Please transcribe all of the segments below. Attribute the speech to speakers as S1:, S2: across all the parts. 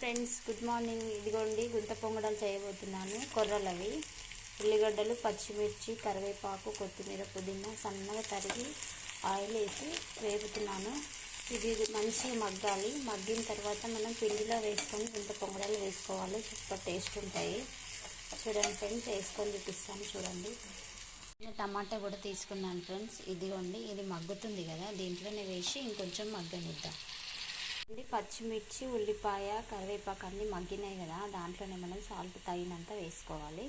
S1: Friends good morning. ఇదిగోండి గుంత పొంగడాలు చేయబోతున్నాను. కొర్రలవి ఉల్లిగడ్డలు పచ్చిమిర్చి కరివేపాకు కొత్తిమీర పుదీనా సన్నగా తరిగి ఆయిల్ వేసి వేపుతున్నాను. ఇది మంచిగా మగ్గాలి. మగ్గిన తర్వాత మనం పిండిలో వేసుకొని గుంత పొంగడాలు వేసుకోవాలి. సూపర్ టేస్ట్ ఉంటాయి. చూడండి ఫ్రెండ్స్ వేసుకొని చూపిస్తాను చూడండి. నేను టమాటా కూడా తీసుకున్నాను ఫ్రెండ్స్. ఇదిగోండి ఇది మగ్గుతుంది కదా. దీంట్లోనే వేసి ఇంకొంచెం మగ్గనిద్దాం. ఇది పచ్చిమిర్చి ఉల్లిపాయ కరివేపాకు అన్నీ మగ్గినాయి కదా దాంట్లోనే మనం సాల్ట్ తగినంత వేసుకోవాలి.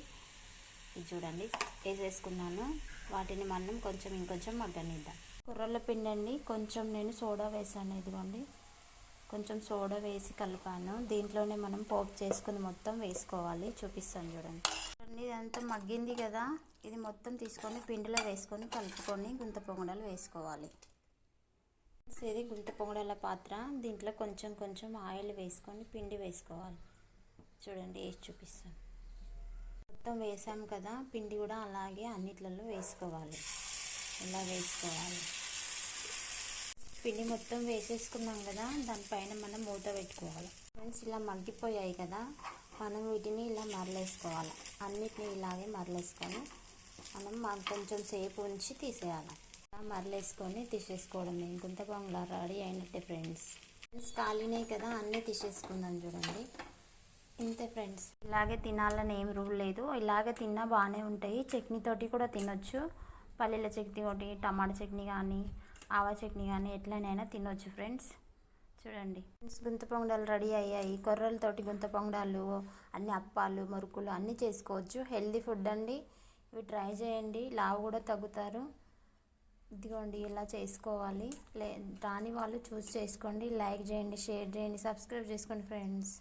S1: ఇది చూడండి వేసేసుకున్నాను వాటిని మనం కొంచెం ఇంకొంచెం మగ్గనిద్దాం. కుర్రల పిండి అండి కొంచెం నేను సోడా వేసాను ఇదిగోండి. కొంచెం సోడా వేసి కలిపాను దీంట్లోనే మనం పోపు చేసుకుని మొత్తం వేసుకోవాలి. చూపిస్తాను చూడండి. చూడండి ఇదంతా మగ్గింది కదా. ఇది మొత్తం తీసుకొని పిండిలో వేసుకొని కలుపుకొని గుంత పొంగడాలు వేసుకోవాలి. ఇది గుంత పొంగడాల పాత్ర. దీంట్లో కొంచెం కొంచెం ఆయిల్ వేసుకొని పిండి వేసుకోవాలి. చూడండి వేసి చూపిస్తాను. మొత్తం వేసాం కదా పిండి కూడా అలాగే అన్నిట్లలో వేసుకోవాలి. ఇలా వేసుకోవాలి? పిండి మొత్తం వేసేసుకున్నాం కదా దానిపైన మనం మూత పెట్టుకోవాలి. ఫ్రెండ్స్ ఇలా మగ్గిపోయాయి కదా మనం వీటిని ఇలా మరలేసుకోవాలి. అన్నిటిని ఇలాగే మరలేసుకొని మనం కొంచెం సేపు ఉంచి తీసేయాలి. మరలేసుకొని తీసేసుకోవడమే గుంత పొంగల రెడీ అయినట్టే ఫ్రెండ్స్. ఫ్రెండ్స్ ఖాళీనే కదా అన్నీ తీసేసుకుందాం చూడండి. ఇంతే ఫ్రెండ్స్. ఇలాగే తినాలని ఏం రూల్ లేదు. ఇలాగే తిన్నా బాగానే ఉంటాయి. చట్నీతోటి కూడా తినొచ్చు. పల్లీల చట్నీ ఒకటి టమాటా చట్నీ కానీ ఆవా చట్నీ కానీ ఎట్లనైనా తినొచ్చు ఫ్రెండ్స్. చూడండి. ఫ్రెండ్స్ గుంత పొంగడాలు రెడీ అయ్యాయి. కొర్రలతోటి గుంత పొంగడాలు అన్ని అప్పాలు మురుకులు అన్నీ చేసుకోవచ్చు. హెల్దీ ఫుడ్ అండి. ఇవి ట్రై చేయండి. లావు కూడా తగ్గుతారు. ఇదిగోండి ఇలా చేసుకోవాలి. లే రాని వాళ్ళు చూస్ చేసుకోండి లైక్ చేయండి షేర్ చేయండి సబ్స్క్రైబ్ చేసుకోండి ఫ్రెండ్స్.